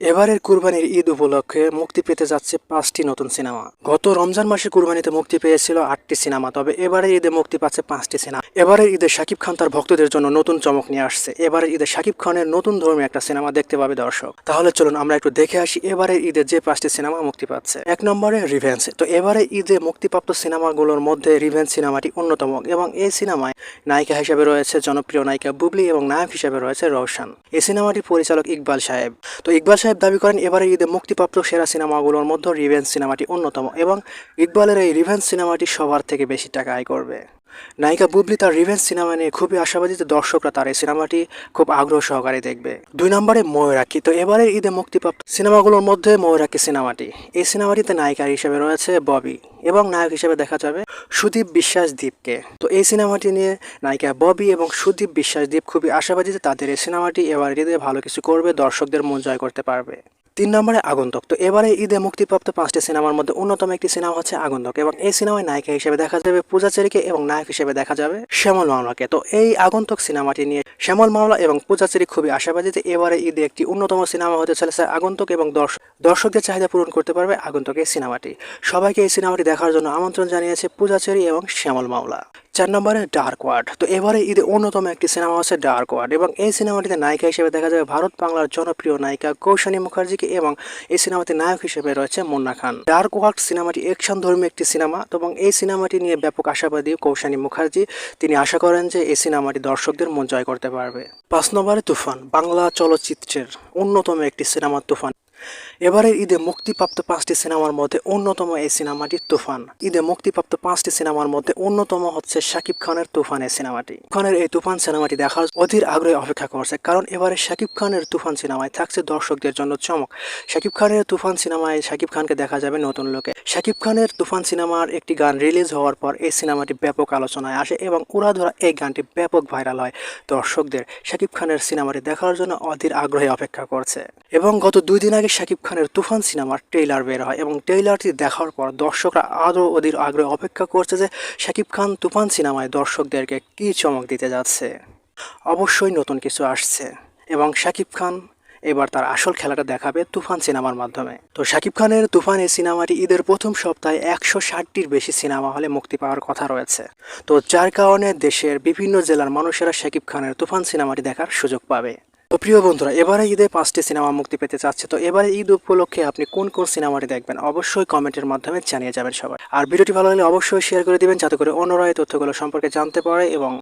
এবারের কুরবানির ঈদ উপলক্ষে মুক্তি পেতে যাচ্ছে পাঁচটি নতুন সিনেমা। গত রমজান মাসে কুরবানিতে মুক্তি পেয়েছিল আটটি সিনেমা, তবে এবারের ঈদে মুক্তি পাচ্ছে পাঁচটি সিনেমা। এবারের ঈদে শাকিব খান তার ভক্তদের জন্য নতুন চমক নিয়ে আসছে। এবারের ঈদে শাকিব খানের নতুন ধর্মী একটা সিনেমা দেখতে পাবে দর্শক। তাহলে চলুন আমরা একটু দেখে আসি এবারের ঈদে যে পাঁচটি সিনেমা মুক্তি পাচ্ছে। এক নম্বরে রিভেন্স তো এবারে ঈদে মুক্তিপ্রাপ্ত সিনেমাগুলোর মধ্যে রিভেন্স সিনেমাটি অন্যতম এবং এই সিনেমায় নায়িকা হিসেবে রয়েছে জনপ্রিয় নায়িকা বুবলি এবং নায়ক হিসেবে রয়েছে রওশন। এই সিনেমাটির পরিচালক ইকবাল সাহেব। তো ইকবাল সাহেব দাবি করেন এবারে ঈদে মুক্তিপ্রাপ্ত সেরা সিনেমাগুলোর মধ্যে রিভেন্স সিনেমাটি অন্যতম এবং ইকবালের এই রিভেন্স সিনেমাটি সবার থেকে বেশি টাকা আয় করবে। নায়িকা বুবলি তার রিভেন্স সিনেমা নিয়ে খুবই আশাবাদী যে দর্শকরা তার এই সিনেমাটি খুব আগ্রহ সহকারে দেখবে। দুই নম্বরে ময়ূরাক্ষী। তো এবারে ঈদে মুক্তিপ্রাপ্ত সিনেমাগুলোর মধ্যে ময়ূরাক্ষী সিনেমাটি এই সিনেমাটিতে নায়িকা হিসেবে রয়েছে ববি এবং নায়ক হিসেবে দেখা যাবে সুদীপ বিশ্বাস দীপকে। তো এই সিনেমাটি নিয়ে নায়িকা ববি এবং সুদীপ বিশ্বাস দীপ খুবই আশাবাদী তাদের এই সিনেমাটি এবার ঈদে ভালো কিছু করবে, দর্শকদের মন জয় করতে পারবে। তিন নম্বরে আগন্তক। তো এবারে ঈদে মুক্তিপ্রাপ্ত পাঁচটি সিনেমার মধ্যে অন্যতম একটি সিনেমা হচ্ছে আগন্তক এবং এই সিনেমায় নায়িকা হিসেবে দেখা যাবে পূজাচেরিকে এবং নায়ক হিসেবে দেখা যাবে শ্যামল মামলাকে। তো এই আগন্তক সিনেমাটি নিয়ে শ্যামল মামলা এবং পূজাচেরি খুবই আশাবাদী যে এবারে ঈদে একটি অন্যতম সিনেমা হতে চলেছে আগন্তক এবং দর্শক দর্শকদের চাহিদা পূরণ করতে পারবে আগন্তক এই সিনেমাটি। সবাইকে এই সিনেমাটি দেখার জন্য আমন্ত্রণ জানিয়েছে পূজাচেরি এবং শ্যামল মামলা। চার নম্বরে ডার্ক ওয়ার্ড তো এবারে ঈদে অন্যতম একটি সিনেমা হচ্ছে ডার্ক ওয়ার্ড এবং এই সিনেমাটিতে নায়িকা হিসেবে দেখা যাবে ভারত বাংলার জনপ্রিয় নায়িকা কৌশানী মুখার্জিকে এবং এই সিনেমাতে নায়ক হিসেবে রয়েছে মুন্না খান। ডার্ক ওয়ার্ড সিনেমাটি অ্যাকশন ধর্মী একটি সিনেমা এবং এই সিনেমাটি নিয়ে ব্যাপক আশাবাদী কৌশানী মুখার্জি। তিনি আশা করেন যে এই সিনেমাটি দর্শকদের মন জয় করতে পারবে। পাঁচ নম্বরে তুফান, বাংলা চলচ্চিত্রের অন্যতম একটি সিনেমা তুফান। এবারের ঈদে মুক্তিপ্রাপ্ত পাঁচটি সিনেমার মধ্যে অন্যতম এই সিনেমাটি তুফান। ঈদে মুক্তিপ্রাপ্ত পাঁচটি সিনেমার মধ্যে অন্যতম হচ্ছে শাকিব খানের তুফান এই সিনেমাটি। খানের এই তুফান সিনেমাটি দেখার অধীর আগ্রহে অপেক্ষা করছে, কারণ এবারে শাকিব খানের তুফান সিনেমায় থাকছে দর্শকদের জন্য চমক। শাকিব খানের তুফান সিনেমায় শাকিব খানকে দেখা যাবে নতুন লোকে। শাকিব খানের তুফান সিনেমার একটি গান রিলিজ হওয়ার পর এই সিনেমাটি ব্যাপক আলোচনায় আসে এবং উড়াধরা এই গানটি ব্যাপক ভাইরাল হয় দর্শকদের। শাকিব খানের সিনেমাটি দেখার জন্য অধীর আগ্রহে অপেক্ষা করছে। এবং গত দুই দিন আগে শাকিব খানের তুফান সিনেমার ট্রেইলার বের হয় এবং ট্রেইলারটি দেখার পর দর্শকরা আরও অধীর আগ্রহে অপেক্ষা করছে যে শাকিব খান তুফান সিনেমায় দর্শকদেরকে কী চমক দিতে যাচ্ছে। অবশ্যই নতুন কিছু আসছে এবং শাকিব খান এবার তার আসল খেলাটা দেখাবে তুফান সিনেমার মাধ্যমে। তো শাকিব খানের তুফান এই সিনেমাটি ঈদের প্রথম সপ্তাহে একশো ষাটটির বেশি সিনেমা হলে মুক্তি পাওয়ার কথা রয়েছে। তো যার কারণে দেশের বিভিন্ন জেলার মানুষেরা শাকিব খানের তুফান সিনেমাটি দেখার সুযোগ পাবে। প্রিয় বন্ধুরা, এবারে ঈদে পাঁচটি সিনেমা মুক্তি পেতে চাচ্ছে। তো এবারে ঈদ উপলক্ষে আপনি কোন কোন সিনেমাটি দেখবেন? অবশ্যই কমেন্টের মাধ্যমে জানিয়ে যাবেন সবাই। আর ভিডিওটি ভালো লাগলে অবশ্যই শেয়ার করে দিবেন, যাতে করে অন্যরা এই তথ্যগুলো সম্পর্কে জানতে পারে এবং